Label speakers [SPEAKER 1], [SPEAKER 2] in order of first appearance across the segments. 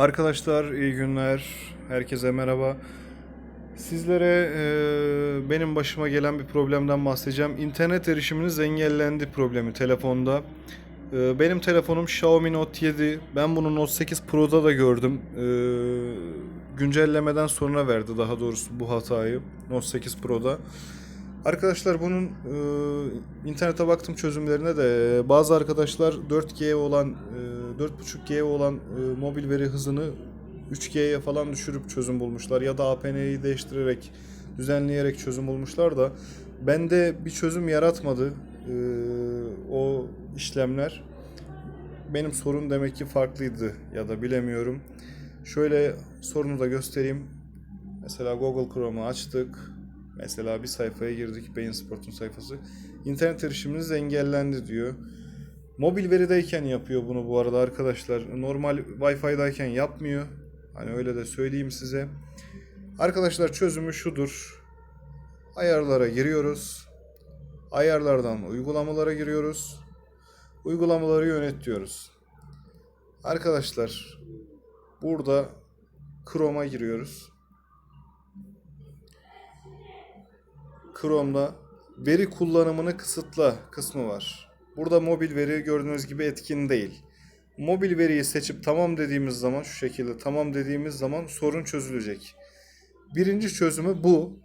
[SPEAKER 1] Arkadaşlar iyi günler. Herkese merhaba. Sizlere e, benim başıma gelen bir problemden bahsedeceğim. İnternet erişiminiz engellendi problemi telefonda. E, benim telefonum Xiaomi Note 7. Ben bunu Note 8 Pro'da da gördüm. E, güncellemeden sonra verdi daha doğrusu bu hatayı. Note 8 Pro'da. Arkadaşlar bunun e, internete baktım çözümlerine de e, bazı arkadaşlar 4G olan e, 4.5G olan e, mobil veri hızını 3G'ye falan düşürüp çözüm bulmuşlar ya da APN'yi değiştirerek düzenleyerek çözüm bulmuşlar da bende bir çözüm yaratmadı e, o işlemler. Benim sorun demek ki farklıydı ya da bilemiyorum. Şöyle sorunu da göstereyim. Mesela Google Chrome'u açtık. Mesela bir sayfaya girdik. Beyin Sport'un sayfası. İnternet erişiminiz engellendi diyor. Mobil verideyken yapıyor bunu bu arada arkadaşlar. Normal Wi-Fi'dayken yapmıyor. Hani öyle de söyleyeyim size. Arkadaşlar çözümü şudur. Ayarlara giriyoruz. Ayarlardan uygulamalara giriyoruz. Uygulamaları yönet diyoruz. Arkadaşlar burada Chrome'a giriyoruz. Chrome'da veri kullanımını kısıtla kısmı var. Burada mobil veri gördüğünüz gibi etkin değil. Mobil veriyi seçip tamam dediğimiz zaman şu şekilde tamam dediğimiz zaman sorun çözülecek. Birinci çözümü bu.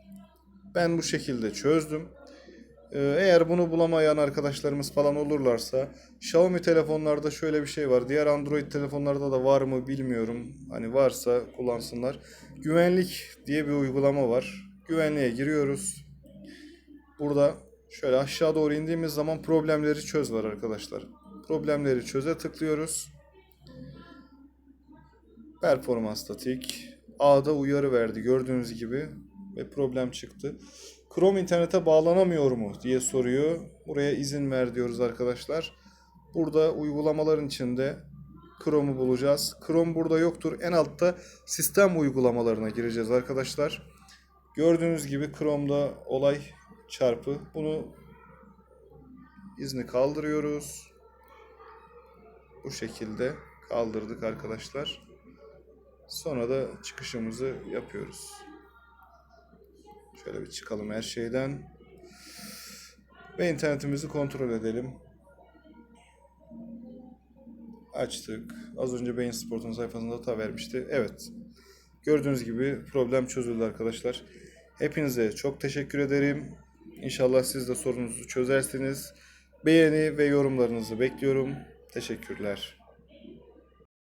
[SPEAKER 1] Ben bu şekilde çözdüm. Ee, Eğer bunu bulamayan arkadaşlarımız falan olurlarsa Xiaomi telefonlarda şöyle bir şey var. Diğer Android telefonlarda da var mı bilmiyorum. Hani varsa kullansınlar. Güvenlik diye bir uygulama var. Güvenliğe giriyoruz. Burada şöyle aşağı doğru indiğimiz zaman problemleri çöz var arkadaşlar. Problemleri çöze tıklıyoruz. Performans statik. A'da uyarı verdi gördüğünüz gibi ve problem çıktı. Chrome internete bağlanamıyor mu diye soruyor. Buraya izin ver diyoruz arkadaşlar. Burada uygulamaların içinde Chrome'u bulacağız. Chrome burada yoktur. En altta sistem uygulamalarına gireceğiz arkadaşlar. Gördüğünüz gibi Chrome'da olay çarpı. Bunu izni kaldırıyoruz. Bu şekilde kaldırdık arkadaşlar. Sonra da çıkışımızı yapıyoruz. Şöyle bir çıkalım her şeyden. Ve internetimizi kontrol edelim. Açtık. Az önce Beyin Sport'un sayfasında hata vermişti. Evet. Gördüğünüz gibi problem çözüldü arkadaşlar. Hepinize çok teşekkür ederim. İnşallah siz de sorununuzu çözersiniz. Beğeni ve yorumlarınızı bekliyorum. Teşekkürler.